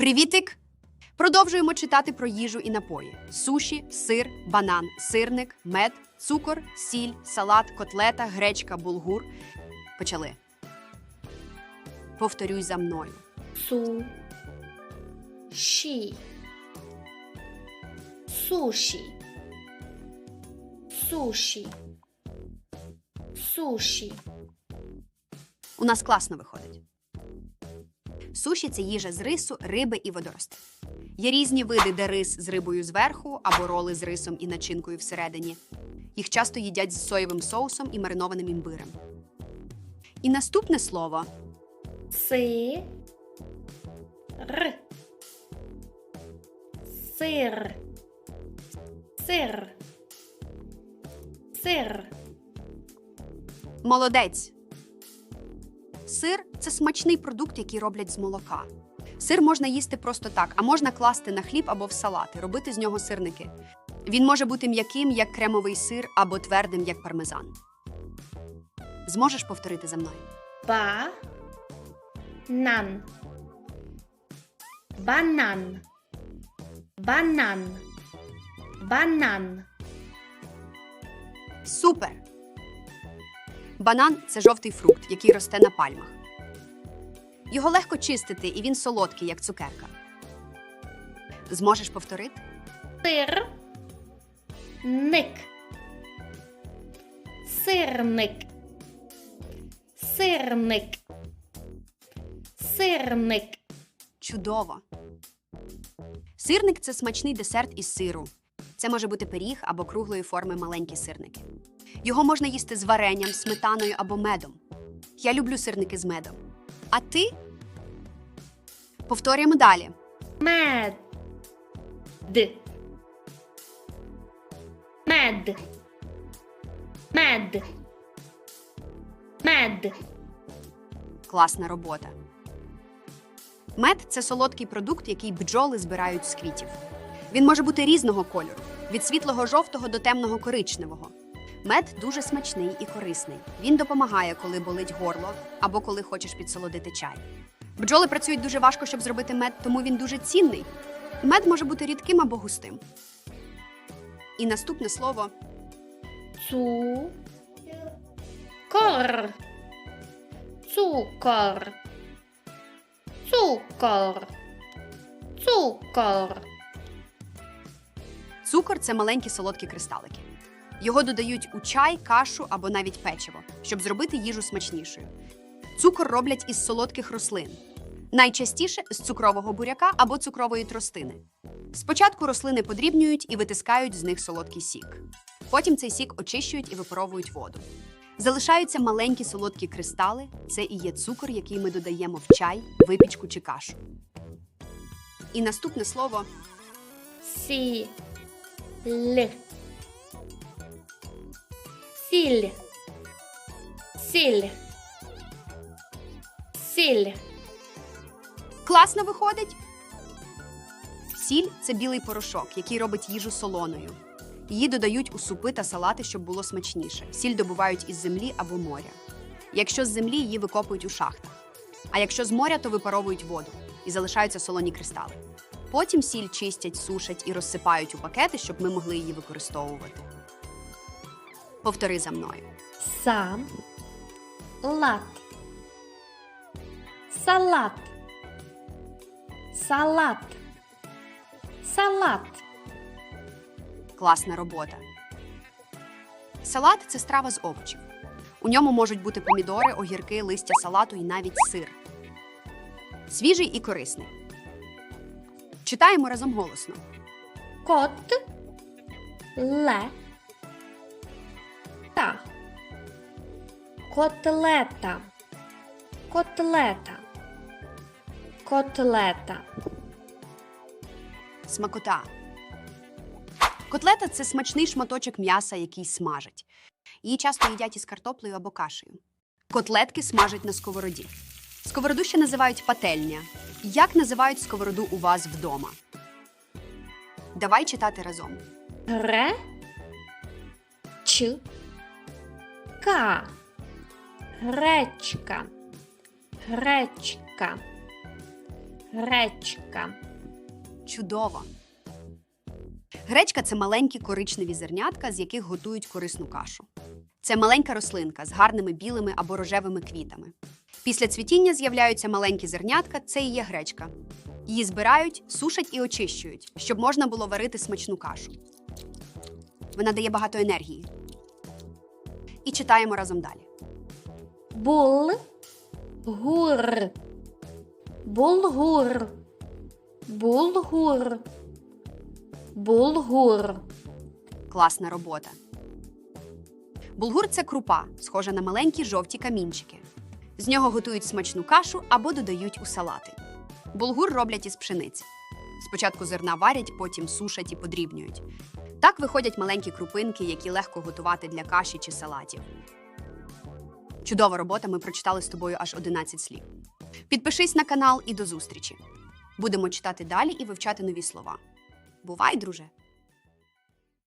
Привітик! Продовжуємо читати про їжу і напої: суші, сир, банан, сирник, мед, цукор, сіль, салат, котлета, гречка, булгур. Почали. Повторюй за мною. су, ші, суші, суші, суші, У нас класно виходить. Суші це їжа з рису, риби і водоростей. Є різні види, де рис з рибою зверху або роли з рисом і начинкою всередині. Їх часто їдять з соєвим соусом і маринованим імбирем. І наступне слово си, р, сир, сир, сир, Молодець. Сир це смачний продукт, який роблять з молока. Сир можна їсти просто так, а можна класти на хліб або в салати, робити з нього сирники. Він може бути м'яким, як кремовий сир, або твердим, як пармезан. Зможеш повторити за мною? ба, нан, банан, банан, банан. Супер! Банан це жовтий фрукт, який росте на пальмах. Його легко чистити, і він солодкий, як цукерка. Зможеш повторити? Сир, ник, сирник, сирник, сирник, Чудово! Сирник це смачний десерт із сиру. Це може бути пиріг або круглої форми маленькі сирники. Його можна їсти з варенням, сметаною або медом. Я люблю сирники з медом. А ти? Повторюємо далі. мед, д, мед, мед, мед. Класна робота. Мед це солодкий продукт, який бджоли збирають з квітів. Він може бути різного кольору від світлого жовтого до темного коричневого. Мед дуже смачний і корисний. Він допомагає, коли болить горло або коли хочеш підсолодити чай. Бджоли працюють дуже важко, щоб зробити мед, тому він дуже цінний. Мед може бути рідким або густим. І наступне слово Цу, кор, цукор, цукор, цукор. Цукор це маленькі солодкі кристалики. Його додають у чай, кашу або навіть печиво, щоб зробити їжу смачнішою. Цукор роблять із солодких рослин, найчастіше з цукрового буряка або цукрової тростини. Спочатку рослини подрібнюють і витискають з них солодкий сік. Потім цей сік очищують і випаровують воду. Залишаються маленькі солодкі кристали це і є цукор, який ми додаємо в чай, випічку чи кашу. І наступне слово Сі, л. Сіль, сіль, сіль. Класно виходить. Сіль це білий порошок, який робить їжу солоною. Її додають у супи та салати, щоб було смачніше. Сіль добувають із землі або моря. Якщо з землі її викопують у шахтах. А якщо з моря, то випаровують воду і залишаються солоні кристали. Потім сіль чистять, сушать і розсипають у пакети, щоб ми могли її використовувати. Повтори за мною. Са, лат, салат, салат, салат. Класна робота. Салат це страва з овочів. У ньому можуть бути помідори, огірки, листя салату і навіть сир. Свіжий і корисний. Читаємо разом голосно. Кот, ле, Котлета, котлета, котлета. Смакота. Котлета це смачний шматочок м'яса, який смажать. Її часто їдять із картоплею або кашею. Котлетки смажать на сковороді. Сковороду ще називають пательня. Як називають сковороду у вас вдома? Давай читати разом. Ре, ч, ка. Гречка, гречка, Гречка. Чудово! Гречка це маленькі коричневі зернятка, з яких готують корисну кашу. Це маленька рослинка з гарними білими або рожевими квітами. Після цвітіння з'являються маленькі зернятка, це і є гречка. Її збирають, сушать і очищують, щоб можна було варити смачну кашу. Вона дає багато енергії. І читаємо разом далі. Бул. Гур. Булгур. Булгур. Булгур. Класна робота. Булгур це крупа, схожа на маленькі жовті камінчики. З нього готують смачну кашу або додають у салати. Булгур роблять із пшениці. Спочатку зерна варять, потім сушать і подрібнюють. Так виходять маленькі крупинки, які легко готувати для каші чи салатів. Чудова робота, ми прочитали з тобою аж 11 слів. Підпишись на канал і до зустрічі. Будемо читати далі і вивчати нові слова. Бувай, друже!